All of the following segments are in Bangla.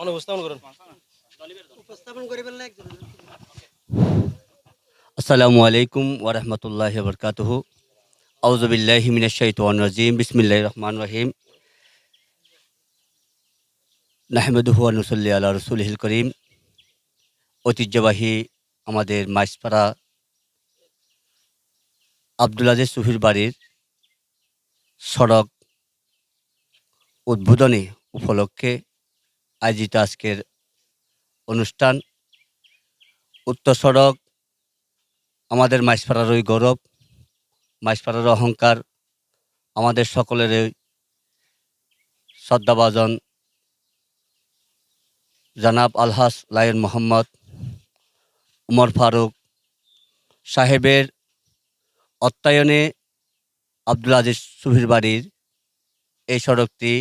অনেক উপস্থাপন করুন আসসালামু আলাইকুম ওরহমতুল্লাহ বরকাতহ। আউজবিল্লাহিমিনশাইতান রাজিম। বিসমিল্লাহ রহমান রহিম। নাহমেদুহু নসল্লি আল্লাহ রসুলহিল করিম। ঐতিহ্যবাহী আমাদের মাইসপাড়া আব্দুল আজিজ সুফির বাড়ির সড়ক উদ্বোধনী উপলক্ষে আয়োজিত আজকের অনুষ্ঠান। উত্তর সড়ক, আমাদের মাইসপাড়ারই গৌরব মাইসপাড়ার অহংকার, আমাদের সকলের সকলেরই শ্রদ্ধাভাজন জানাব আলহাস লায়ন মোহাম্মদ, উমর ফারুক সাহেবের অত্যায়নে আব্দুল আজিজ সুফির বাড়ির এই সড়কটি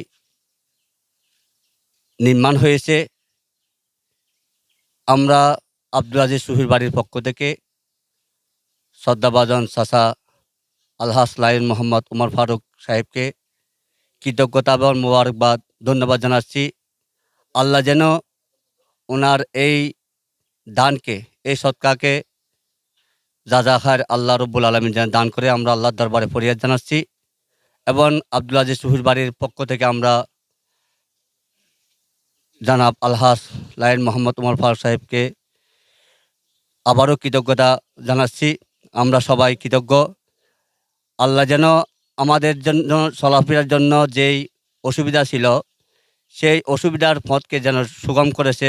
নির্মাণ হয়েছে। আমরা আব্দুল আজিজ সুফির বাড়ির পক্ষ থেকে শ্রদ্ধাভাজন চাচা আলহাস লাইন মোহাম্মদ উমর ফারুক সাহেবকে কৃতজ্ঞতা এবং মোবারকবাদ ধন্যবাদ জানাচ্ছি। আল্লাহ যেন ওনার এই দানকে, এই সৎকাকে খায় আল্লাহ রব্বুল আলমিন যেন দান করে আমরা আল্লাহর দরবারে ফরিয়াদ জানাচ্ছি। এবং আব্দুল আজিজ সুহির বাড়ির পক্ষ থেকে আমরা জানাব আলহাস লায়ন মোহাম্মদ উমর ফারুক সাহেবকে আবারও কৃতজ্ঞতা জানাচ্ছি। আমরা সবাই কৃতজ্ঞ। আল্লাহ যেন আমাদের জন্য, চলাফেরার জন্য যেই অসুবিধা ছিল, সেই অসুবিধার পথকে যেন সুগম করেছে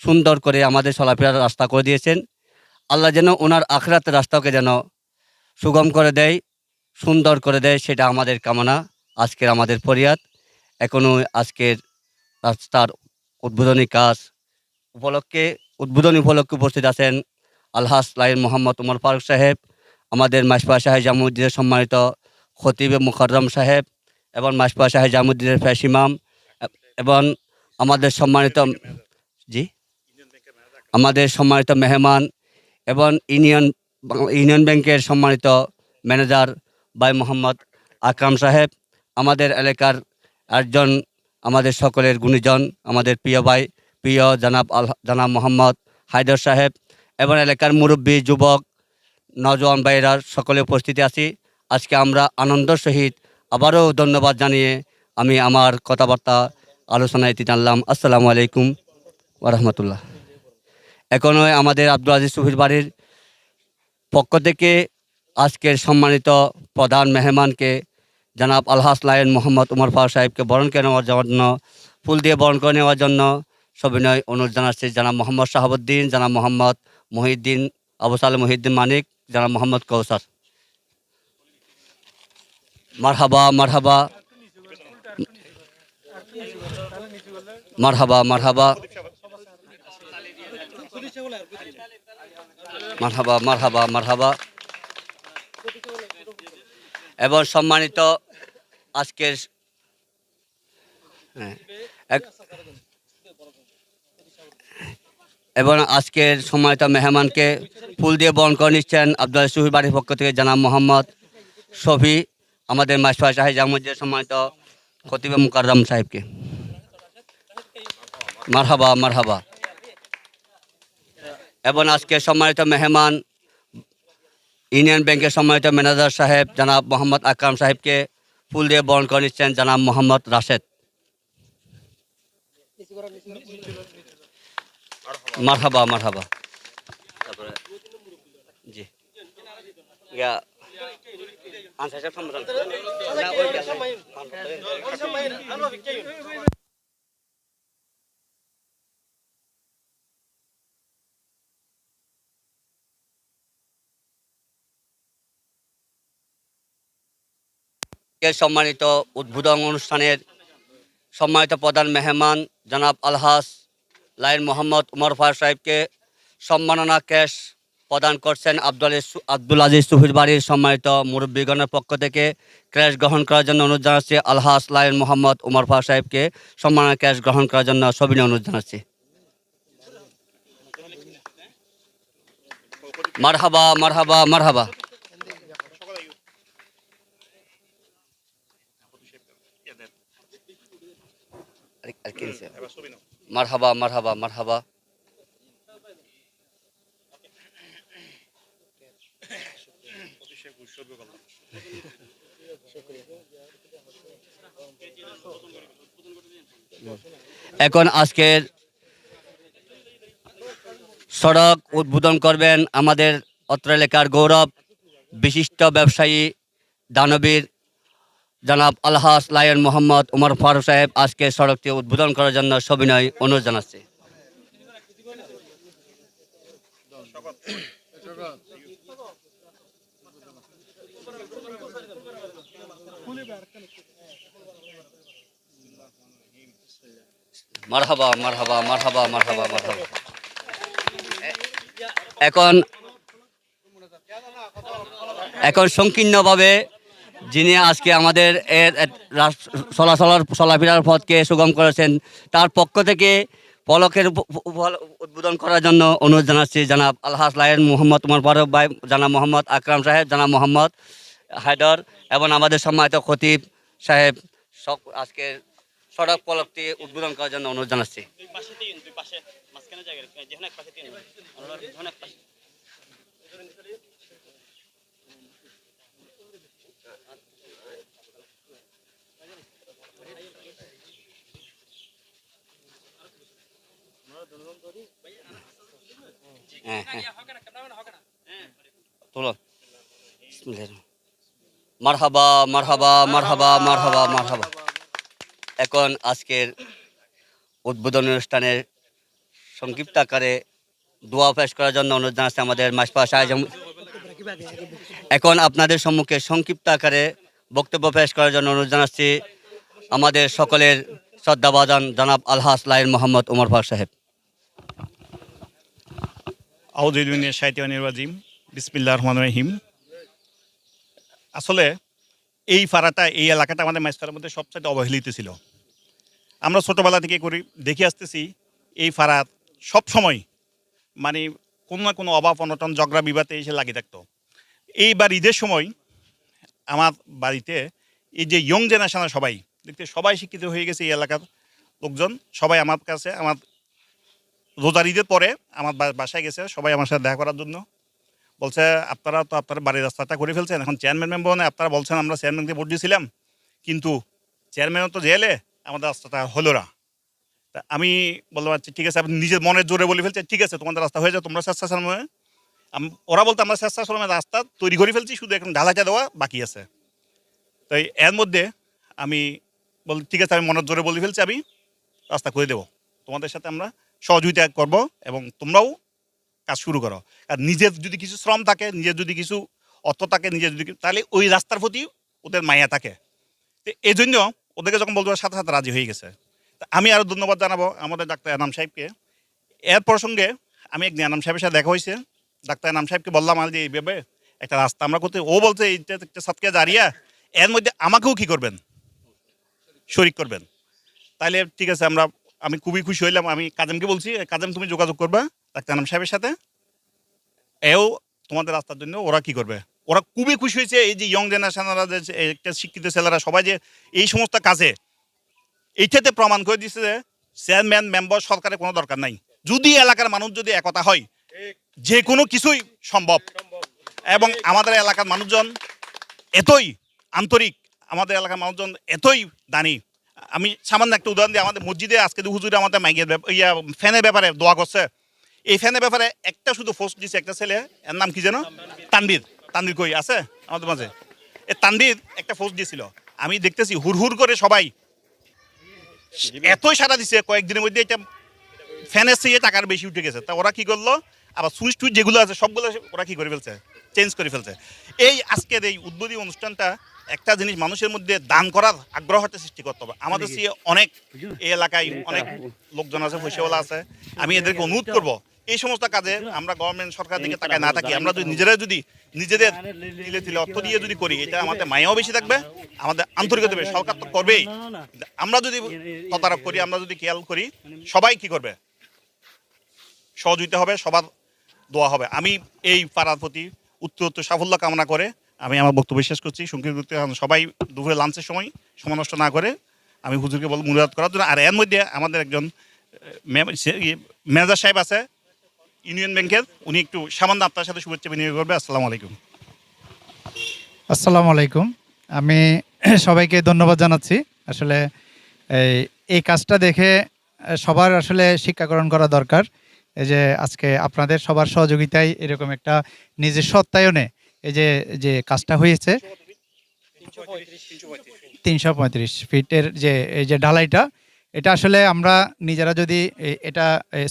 সুন্দর করে আমাদের চলাফেরার রাস্তা করে দিয়েছেন। আল্লাহ যেন ওনার আখরাত রাস্তাকে যেন সুগম করে দেয়, সুন্দর করে দেয়, সেটা আমাদের কামনা। আজকের আমাদের ফরিয়াদ। এখনও আজকের রাস্তার উদ্বোধনী কাজ উপলক্ষে, উদ্বোধনী উপলক্ষে উপস্থিত আছেন আলহাস লাইন মোহাম্মদ উমর ফারুক সাহেব, আমাদের মাসপা শাহেদ জামুদ্দিনের সম্মানিত খতিব মুখররম সাহেব এবং মাসপা শাহেদ জামুদ্দিনের ফ্যাস ইমাম এবং আমাদের সম্মানিত জি? আমাদের সম্মানিত মেহমান এবং ইউনিয়ন ইউনিয়ন ব্যাংকের সম্মানিত ম্যানেজার বাই মোহাম্মদ আকরাম সাহেব, আমাদের এলাকার একজন আমাদের সকলের গুণীজন, আমাদের প্রিয় ভাই, প্রিয় জানাব আল, জানাব মোহাম্মদ হায়দর সাহেব এবং এলাকার মুরব্বী, যুবক নজওয়ান ভাইয়েরা সকলে উপস্থিতি আছি। আজকে আমরা আনন্দের সহিত আবারও ধন্যবাদ জানিয়ে আমি আমার কথাবার্তা, আলোচনায় এটি জানলাম আসসালামু আলাইকুম ওরহমতুল্লাহ এখনও আমাদের আব্দুল আজিজ সুফির বাড়ির পক্ষ থেকে আজকের সম্মানিত প্রধান মেহমানকে জনাব আলহাস লায়ন মোহাম্মদ উমর ফারুক সাহেবকে বরণ করে নেওয়ার জন্য, ফুল দিয়ে বরণ করে নেওয়ার জন্য সবিনয় অনুরোধ জানাচ্ছি। জানাব মোহাম্মদ শাহাবুদ্দিন, জানাব মোহাম্মদ মহিউদ্দিন, আবু সালে মহিউদ্দিন মানিক, জানাব মোহাম্মদ কৌসার। মারহাবা মারহাবা মারহাবা মারহাবা মারহাবা মারহাবা মারহাবা। এবং সম্মানিত আজকের হ্যাঁ, এবং আজকের সম্মানিত মেহমানকে ফুল দিয়ে বরণ করে নিচ্ছেন আব্দুল সুহির বাড়ির পক্ষ থেকে জানাব মোহাম্মদ শফি আমাদের মাসফা সাহেব জামুদ্দের সম্মানিত খতিবে মুকাররম সাহেবকে। মারহাবা মারহাবা। এবং আজকে সম্মানিত মেহমান ইউনিয়ন ব্যাংকের সম্মানিত ম্যানেজার সাহেব জনাব মোহাম্মদ আকরাম সাহেবকে ফুল দিয়ে বরণ করে নিচ্ছেন জনাব মোহাম্মদ রাশেদ। মারহাবা মারহাবা। জি। আনসার আজকের সম্মানিত উদ্বোধন অনুষ্ঠানের সম্মানিত প্রধান মেহমান জনাব আলহাস লাইন মোহাম্মদ উমর ফার সাহেবকে সম্মাননা ক্যাশ প্রদান করছেন আব্দুল আব্দুল আজিজ সুফির বাড়ির সম্মানিত মুরব্বীগণের পক্ষ থেকে ক্যাশ গ্রহণ করার জন্য অনুরোধ জানাচ্ছি। আলহাস লাইন মোহাম্মদ উমর ফার সাহেবকে সম্মাননা ক্যাশ গ্রহণ করার জন্য সবিনয় অনুরোধ জানাচ্ছি। মারহাবা মারহাবা মারহাবা। আর- আর কি মারহাবা মারহাবা মারহাবা এখন আজকের সড়ক উদ্বোধন করবেন আমাদের অত্র এলাকার গৌরব বিশিষ্ট ব্যবসায়ী দানবীর জনাব আলহাস লায়ন মোহাম্মদ উমর ফারুক সাহেব আজকে সড়কটি উদ্বোধন করার জন্য সবিনয় অনুরোধ জানাচ্ছি। এখন এখন সংকীর্ণভাবে যিনি আজকে আমাদের চলাচলার চলাফেরার পথকে সুগম করেছেন, তার পক্ষ থেকে পলকের উদ্বোধন করার জন্য অনুরোধ জানাচ্ছি জানাব আলহাস লায়ন মোহাম্মদ উমর ফারুক ভাই জানা মোহাম্মদ আকরাম সাহেব জানা মোহাম্মদ হায়দর এবং আমাদের সম্মানিত খতিব সাহেব সব আজকে সড়ক পলকটি উদ্বোধন করার জন্য অনুরোধ জানাচ্ছি দুই পাশে তিন দুই পাশে মাঝখানে জায়গা যেখানে এক পাশে তিন যেখানে এক পাশে হ্যাঁ হ্যাঁ মারহাবা মারহাবা মারহাবা মারহাবা মারহাবা। এখন আজকের উদ্বোধন অনুষ্ঠানের সংক্ষিপ্ত আকারে দোয়া পেশ করার জন্য অনুরোধ জানাচ্ছে আমাদের মাসপা শাহজাম এখন আপনাদের সম্মুখে সংক্ষিপ্ত আকারে বক্তব্য পেশ করার জন্য অনুরোধ জানাচ্ছি আমাদের সকলের শ্রদ্ধাবাদন জনাব আলহাস লাইন মোহাম্মদ উমর ফার সাহেব। আউদ্দিন সাহিত্য রাজিম। বিসমিল্লা রহমান রহিম। আসলে এই ফাড়াটা এই এলাকাটা আমাদের মাইস্কারের মধ্যে সবচেয়ে অবহেলিত ছিল। আমরা ছোটোবেলা থেকে করি, দেখে আসতেছি, এই ফাড়া সব সময় মানে কোনো না কোনো অভাব, অনটন, ঝগড়া, বিবাদে এসে লাগিয়ে থাকতো। এইবার ঈদের সময় আমার বাড়িতে এই যে ইয়ং জেনারেশনের সবাই, দেখতে সবাই শিক্ষিত হয়ে গেছে এই এলাকার লোকজন, সবাই আমার কাছে, আমার রোজার ঈদের পরে আমার বাসায় গেছে, সবাই আমার সাথে দেখা করার জন্য। বলছে, আপনারা তো আপনার বাড়ির রাস্তাটা করে ফেলছেন। এখন চেয়ারম্যান মেম্বার আপনারা বলছেন, আমরা চেয়ারম্যানকে ভোট দিয়েছিলাম। কিন্তু চেয়ারম্যানও তো জেলে, আমাদের রাস্তাটা হলো না। তা আমি বললাম আচ্ছা ঠিক আছে, আপনি নিজের মনের জোরে বলে ফেলছেন। ঠিক আছে, তোমাদের রাস্তা হয়ে যাও তোমরা স্বেচ্ছাশ্রমে ওরা বলতো আমরা স্বেচ্ছাশ্রমে রাস্তা তৈরি করে ফেলছি, শুধু এখন ঢালাইটা দেওয়া বাকি আছে। তাই এর মধ্যে আমি বল ঠিক আছে, আমি মনের জোরে বলে ফেলছি, আমি রাস্তা করে দেবো। তোমাদের সাথে আমরা সহযোগিতা করব এবং তোমরাও কাজ শুরু করো। আর নিজের যদি কিছু শ্রম থাকে, নিজের যদি কিছু অর্থ থাকে, নিজের যদি তাহলে ওই রাস্তার প্রতি ওদের মায়া থাকে। তো এই জন্য ওদেরকে যখন বলতে সাথে সাথে রাজি হয়ে গেছে। আমি আরও ধন্যবাদ জানাব আমাদের ডাক্তার এনাম সাহেবকে। এর প্রসঙ্গে আমি একদিন এনাম সাহেবের সাথে দেখা হয়েছে। ডাক্তার এনাম সাহেবকে বললাম, আমি যে এইভাবে একটা রাস্তা আমরা করতে ও বলছে, এইটা একটা সাতকে দাঁড়িয়ে এর মধ্যে আমাকেও কি করবেন? শরিক করবেন? তাইলে ঠিক আছে, আমরা আমি খুবই খুশি হইলাম। আমি কাজেমকে বলছি, কাজেম, তুমি যোগাযোগ করবে ডাক্তার নাম সাহেবের সাথে। এও তোমাদের রাস্তার জন্য ওরা কি করবে? ওরা খুবই খুশি হয়েছে। এই যে ইয়ং জেনারেশনরা যে একটা শিক্ষিত ছেলেরা সবাই যে এই সমস্ত কাজে এইটাতে প্রমাণ করে দিচ্ছে যে চেয়ারম্যান মেম্বার সরকারের কোনো দরকার নাই। যদি এলাকার মানুষ যদি একতা হয় যে কোনো কিছুই সম্ভব। এবং আমাদের এলাকার মানুষজন এতই আন্তরিক, আমাদের এলাকার মানুষজন এতই দানি। আমি সামান্য একটা উদাহরণ দিই আমাদের মসজিদে আজকে হুজুরে আমাদের মাইকের ইয়া, ফ্যানের ব্যাপারে দোয়া করছে, এই ফ্যানের ব্যাপারে একটা শুধু পোস্ট দিছে, একটা ছেলে, এর নাম কি যেন? তানবীর তানবীর কই? আছে আমাদের মাঝে। এই তানবীর একটা পোস্ট দিয়েছিল আমি দেখতেছি হুর হুর করে সবাই এতই সারা দিছে, কয়েকদিনের মধ্যে এটা ফ্যানের চেয়ে টাকার বেশি উঠে গেছে। তা ওরা কি করল? আবার সুইচ টুইচ যেগুলো আছে, সবগুলো ওরা কি করে ফেলছে? চেঞ্জ করে ফেলছে। এই আজকের এই উদ্বোধনী অনুষ্ঠানটা একটা জিনিস মানুষের মধ্যে দান করার আগ্রহটা সৃষ্টি করতে হবে। আমাদের সে অনেক এই এলাকায় অনেক লোকজন আছে পয়সাওয়ালা আছে। আমি এদেরকে অনুরোধ করব এই সমস্ত কাজে আমরা গভর্নমেন্ট সরকার দিকে তাকায় না থাকি। আমরা যদি নিজেরা যদি নিজেদের তিলে তিলে অর্থ দিয়ে যদি করি এটা আমাদের মায়াও বেশি থাকবে আমাদের আন্তরিকতা বেশি। সরকার তো করবেই। আমরা যদি তদারক করি আমরা যদি খেয়াল করি সবাই কি করবে? সহযোগিতা হবে সবার দোয়া হবে। আমি এই পাড়ার প্রতি উত্তর উত্তর সাফল্য কামনা করে আমি আমার বক্তব্য শেষ করছি। সংক্ষিপ্ত সবাই দুপুরে লাঞ্চের সময় সময় নষ্ট না করে আমি হুজুরকে বল মুরাদ করার জন্য। আর এর মধ্যে আমাদের একজন ম্যানেজার সাহেব আছে, ইউনিয়ন ব্যাংকের। উনি একটু সামান্য আপনার সাথে শুভেচ্ছা বিনিয়োগ করবে। আসসালামু আলাইকুম। আসসালামু আলাইকুম। আমি সবাইকে ধন্যবাদ জানাচ্ছি। আসলে এই কাজটা দেখে সবার আসলে শিক্ষাকরণ করা দরকার। এই যে আজকে আপনাদের সবার সহযোগিতায় এরকম একটা নিজের সত্যায়নে এই যে যে কাজটা হয়েছে, তিনশো পঁয়ত্রিশ ফিটের যে, এই যে ঢালাইটা, এটা আসলে আমরা নিজেরা যদি এটা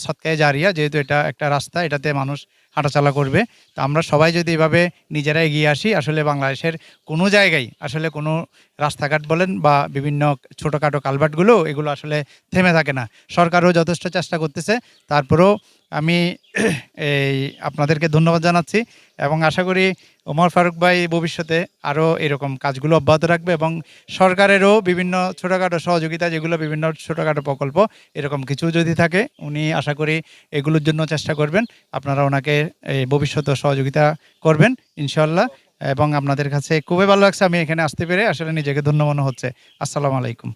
সৎকায় জারিয়া, যেহেতু এটা একটা রাস্তা, এটাতে মানুষ হাঁটাচলা করবে। তো আমরা সবাই যদি এভাবে নিজেরা এগিয়ে আসি, আসলে বাংলাদেশের কোনো জায়গায় আসলে কোনো রাস্তাঘাট বলেন বা বিভিন্ন ছোটোখাটো কালভার্টগুলো, এগুলো আসলে থেমে থাকে না। সরকারও যথেষ্ট চেষ্টা করতেছে। তারপরেও আমি এই আপনাদেরকে ধন্যবাদ জানাচ্ছি এবং আশা করি ওমর ফারুক ভাই ভবিষ্যতে আরও এরকম কাজগুলো অব্যাহত রাখবে এবং সরকারেরও বিভিন্ন ছোটোখাটো সহযোগিতা, যেগুলো বিভিন্ন ছোটোখাটো প্রকল্প, এরকম কিছু যদি থাকে, উনি আশা করি এগুলোর জন্য চেষ্টা করবেন। আপনারা ওনাকে এই ভবিষ্যতে সহযোগিতা করবেন ইনশাল্লাহ এবং আপনাদের কাছে খুবই ভালো লাগছে, আমি এখানে আসতে পেরে আসলে নিজেকে ধন্য মনে হচ্ছে। আসসালামু আলাইকুম।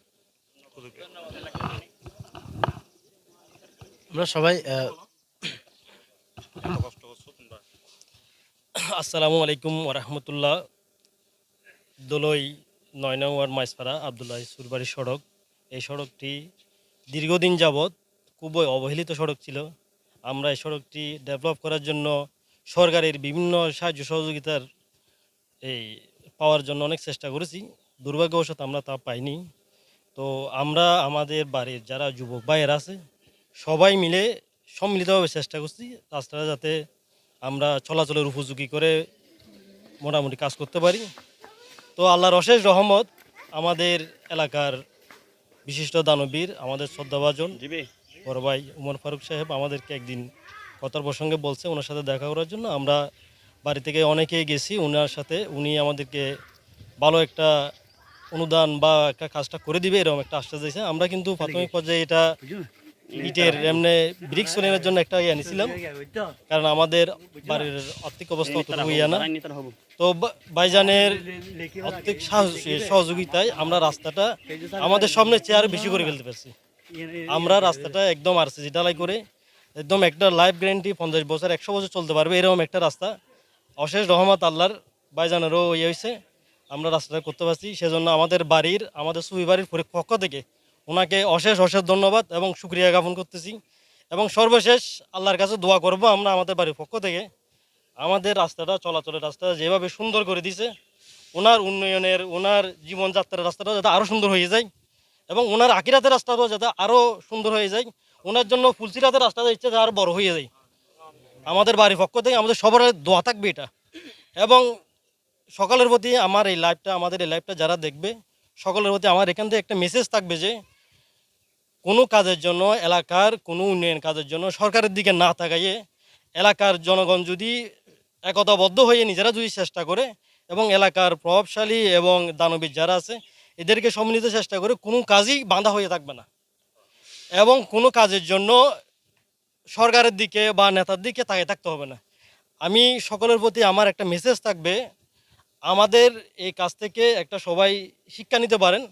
আমরা সবাই আসসালামু আলাইকুম ওরহমতুল্লাহ। দোলই নয় নং ওয়ার্ড মাইসপাড়া, আবদুল্লাহ সুরবাড়ি সড়ক। এই সড়কটি দীর্ঘদিন যাবৎ খুবই অবহেলিত সড়ক ছিল। আমরা এই সড়কটি ডেভেলপ করার জন্য সরকারের বিভিন্ন সাহায্য সহযোগিতার এই পাওয়ার জন্য অনেক চেষ্টা করেছি। দুর্ভাগ্যবশত আমরা তা পাইনি। তো আমরা আমাদের বাড়ির যারা যুবক ভাইয়েরা আছে, সবাই মিলে সম্মিলিতভাবে চেষ্টা করছি রাস্তাটা যাতে আমরা চলাচলের উপযোগী করে মোটামুটি কাজ করতে পারি। তো আল্লাহর অশেষ রহমত আমাদের এলাকার বিশিষ্ট দানবীর, আমাদের শ্রদ্ধাভাজন বড় ভাই উমর ফারুক সাহেব আমাদেরকে একদিন কথার প্রসঙ্গে বলছে, ওনার সাথে দেখা করার জন্য। আমরা বাড়ি থেকে অনেকেই গেছি ওনার সাথে উনি আমাদেরকে ভালো একটা অনুদান বা একটা কাজটা করে দিবে, এরকম একটা আশ্বাস দিয়েছে। আমরা কিন্তু প্রাথমিক পর্যায়ে এটা ইটের এমনি ব্রিক্স সোলিনের জন্য একটা ইয়ে নিয়েছিলাম, কারণ আমাদের বাড়ির আর্থিক অবস্থা অতটুকু ইয়া না। তো বা- ভাইজানের আর্থিক সহযোগিতায় আমরা রাস্তাটা আমাদের সামনে চেয়ার বেশি করে ফেলতে পারছি। আমরা রাস্তাটা একদম আর সিজি ঢালাই করে একদম একটা লাইফ গ্যারেন্টি পঞ্চাশ বছর একশো বছর চলতে পারবে এরকম একটা রাস্তা। অশেষ রহমত আল্লাহর ভাইজানেরও ইয়ে হয়েছে। আমরা রাস্তাটা করতে পারছি সেজন্য আমাদের বাড়ির আমাদের সুবি বাড়ির পক্ষ থেকে ওনাকে অশেষ অশেষ ধন্যবাদ এবং সুক্রিয়া জ্ঞাপন করতেছি। এবং সর্বশেষ আল্লাহর কাছে দোয়া করব আমরা আমাদের বাড়ির পক্ষ থেকে। আমাদের রাস্তাটা চলাচলের রাস্তাটা যেভাবে সুন্দর করে দিছে ওনার উন্নয়নের ওনার জীবনযাত্রার রাস্তাটা যাতে আরও সুন্দর হয়ে যায়। এবং ওনার আকিরাতের রাস্তাটাও যাতে আরও সুন্দর হয়ে যায়, ওনার জন্য ফুলসিরাতের রাস্তাটা ইচ্ছে আরও বড় হয়ে যায়। আমাদের বাড়ির পক্ষ থেকে আমাদের সবার দোয়া থাকবে এটা। এবং সকালের প্রতি আমার এই লাইভটা আমাদের এই লাইভটা যারা দেখবে, সকলের প্রতি আমার এখান থেকে একটা মেসেজ থাকবে যে, কোনো কাজের জন্য এলাকার, কোনো উন্নয়ন কাজের জন্য সরকারের দিকে না তাকাইয়ে এলাকার জনগণ যদি একতাবদ্ধ হয়ে নিজেরা যদি চেষ্টা করে, এবং এলাকার প্রভাবশালী এবং দানবীর যারা আছে এদেরকে সম্মিলিত চেষ্টা করে কোনো কাজই বাঁধা হয়ে থাকবে না। এবং কোনো কাজের জন্য সরকারের দিকে বা নেতার দিকে তাকিয়ে থাকতে হবে না। আমি সকলের প্রতি আমার একটা মেসেজ থাকবে, আমাদের এই কাজ থেকে একটা সবাই শিক্ষা নিতে পারেন।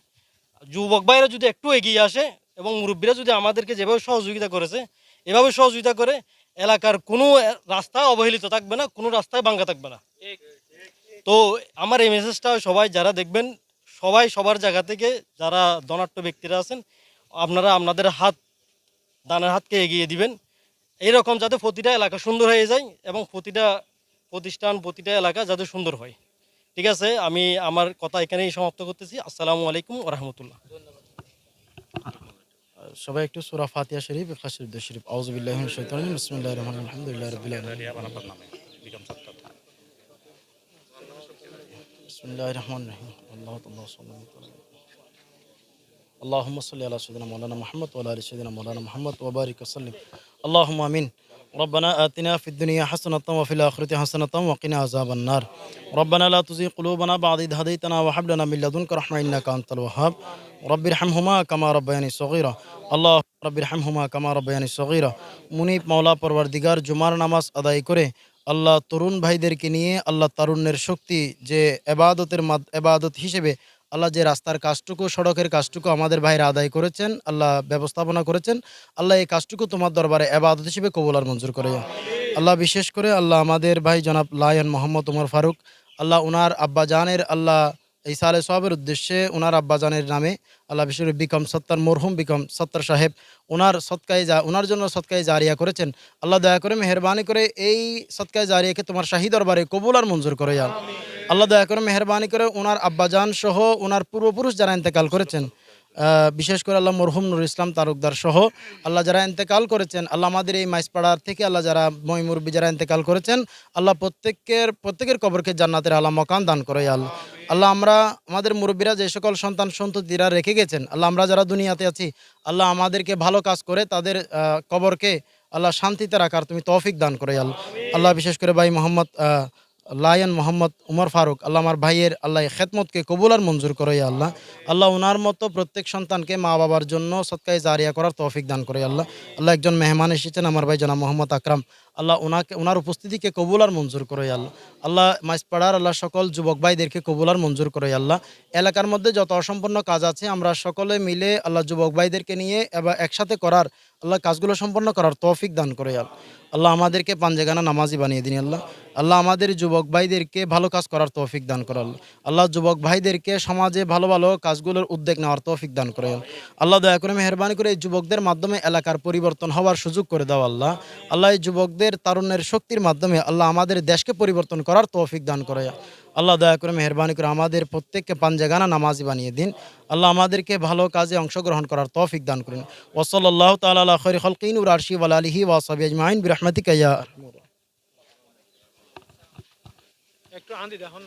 যুবক ভাইরা যদি একটু এগিয়ে আসে এবং মুরব্বীরা যদি আমাদেরকে যেভাবে সহযোগিতা করেছে, এভাবে সহযোগিতা করে এলাকার কোনো রাস্তা অবহেলিত থাকবে না, কোনো রাস্তায় ভাঙ্গা থাকবে না। তো আমার এই মেসেজটা সবাই যারা দেখবেন সবাই সবার জায়গা থেকে যারা ধনাঢ্য ব্যক্তিরা আছেন আপনারা আপনাদের হাত দানের হাতকে এগিয়ে দিবেন। এইরকম যাতে প্রতিটা এলাকা সুন্দর হয়ে যায় এবং প্রতিটা প্রতিষ্ঠান প্রতিটা এলাকা যাতে সুন্দর হয়। ঠিক আছে আমি আমার কথা এখানেই সমাপ্ত করতেছি। আসসালামু আলাইকুম রহমতুল্লাহ। সবাই একটু সূরা ফাতিয়া শরীফ ইখলাস শরীফ দরুদ শরীফ। আউযু বিল্লাহি মিনাশ শাইতানির রাজিম। বিসমিল্লাহির রহমানির রহিম। আলহামদুলিল্লাহি রাব্বিল আলামিন। বিসমিল্লাহির রহমানির রহিম। আল্লাহু তাআলা সাল্লাল্লাহু আলাইহি اللهم صل على سيدنا مولانا محمد وعلى ال سيدنا مولانا محمد وبارك وسلم اللهم امين ربنا آتنا في الدنيا حسنة وفي الآخرة حسنة وقنا عذاب النار ربنا لا تزغ قلوبنا بعد إذ هديتنا وهب لنا من لدنك رحمة إنك أنت الوهاب رب ارحمهما كما ربياني صغيرا الله رب ارحمهما كما ربياني صغيرا মুনিব মাওলা পরওয়ারদিগার জুমার নামাজ আদায় করে আল্লাহ তরুণ ভাইদেরকে নিয়ে আল্লাহ তারুণ্যের শক্তি যে এবাদতের এবাদত হিসেবে আল্লাহ যে রাস্তার কাজটুকু, সড়কের কাজটুকু আমাদের ভাইরা আদায় করেছেন, আল্লাহ ব্যবস্থাপনা করেছেন, আল্লাহ এই কাজটুকু তোমার দরবারে এবাদত হিসেবে কবুল আর মঞ্জুর করে। আল্লাহ বিশেষ করে আল্লাহ আমাদের ভাই জনাব লায়ন মোহাম্মদ উমর ফারুক, আল্লাহ উনার আব্বা জানের আল্লাহ এই সালে সবের উদ্দেশ্যে ওনার আব্বাজানের নামে আল্লাহ বিশ্বর বিকম সত্তার মরহুম বিকম সত্তর সাহেব ওনার সৎকায় যা ওনার জন্য সৎকায় জারিয়া করেছেন। আল্লাহ দয়া করে, মেহরবানি করে এই সৎকায় জারিয়াকে তোমার শাহী দরবারে কবুল আর মঞ্জুর করে যাও আল্লাহ। দয়া করে, মেহরবানি করে ওনার আব্বাজান সহ ওনার পূর্বপুরুষ যারা ইন্তেকাল করেছেন বিশেষ করে আল্লাহ মরহুম নুর ইসলাম তারুকদার সহ আল্লাহ যারা ইন্তেকাল করেছেন, আল্লাহ আমাদের এই মাইসপাড়ার থেকে আল্লাহ যারা মহিমুরবি যারা ইন্তেকাল করেছেন, আল্লাহ প্রত্যেকের প্রত্যেকের কবরকে জান্নাতের আল্লাহ মকান দান করে আল্লাহ। আল্লাহ আমরা আমাদের মুরব্বীরা যে সকল সন্তান সন্ততিরা রেখে গেছেন, আল্লাহ আমরা যারা দুনিয়াতে আছি, আল্লাহ আমাদেরকে ভালো কাজ করে তাদের কবরকে আল্লাহ শান্তিতে রাখার তুমি তৌফিক দান করে আল্লাহ। আল্লাহ বিশেষ করে ভাই মোহাম্মদ লায়ন মোহাম্মদ উমর ফারুক, আল্লাহ আমার ভাইয়ের, আল্লাহ এই খেদমতকে কবুল আর মঞ্জুর করে আল্লাহ। আল্লাহ ওনার মতো প্রত্যেক সন্তানকে মা বাবার জন্য সৎকায় জারিয়া করার তৌফিক দান করে আল্লাহ। আল্লাহ একজন মেহমান এসেছেন আমার ভাই জনাব মোহাম্মদ আকরাম। আল্লাহ ওনাকে ওনার উপস্থিতিকে কবুল আর মঞ্জুর করে আল্লাহ। আল্লাহ মাইসপাড়ার আল্লাহ সকল যুবক ভাইদেরকে কবুল আর মঞ্জুর করে আল্লাহ। এলাকার মধ্যে যত অসম্পূর্ণ কাজ আছে, আমরা সকলে মিলে আল্লাহ যুবক ভাইদেরকে নিয়ে এবার একসাথে করার আল্লাহ কাজগুলো সম্পন্ন করার তৌফিক দান করে, আল্লাহ। আমাদেরকে পাঞ্জেগানা নামাজি বানিয়ে দিন, আল্লাহ। আল্লাহ আমাদের যুবক ভাইদেরকে ভালো কাজ করার তৌফিক দান করে, আল্লাহ। আল্লাহ যুবক ভাইদেরকে সমাজে ভালো ভালো কাজগুলোর উদ্যোগ নেওয়ার তৌফিক দান করে। আল্লাহ। দয়া করে মেহরবানি করে এই যুবকদের মাধ্যমে এলাকার পরিবর্তন হওয়ার সুযোগ করে দাও, আল্লাহ। আল্লাহ এই যুবকদের তারুণ্যের শক্তির মাধ্যমে আল্লাহ আমাদের দেশকে পরিবর্তন করার তৌফিক দান করে আল্লাহ দয়া করে মেহরবানি করে আমাদের প্রত্যেককে পাঞ্জাগানা নামাজি বানিয়ে দিন। আল্লাহ আমাদেরকে ভালো কাজে অংশগ্রহণ করার তৌফিক দান করুন। ওসল্লাহ তালা খৈর খলকিন উর আরশি আলিহি ওয়াসাবি আজমাইন বিরহমতিকা। একটু আন্দি দেখুন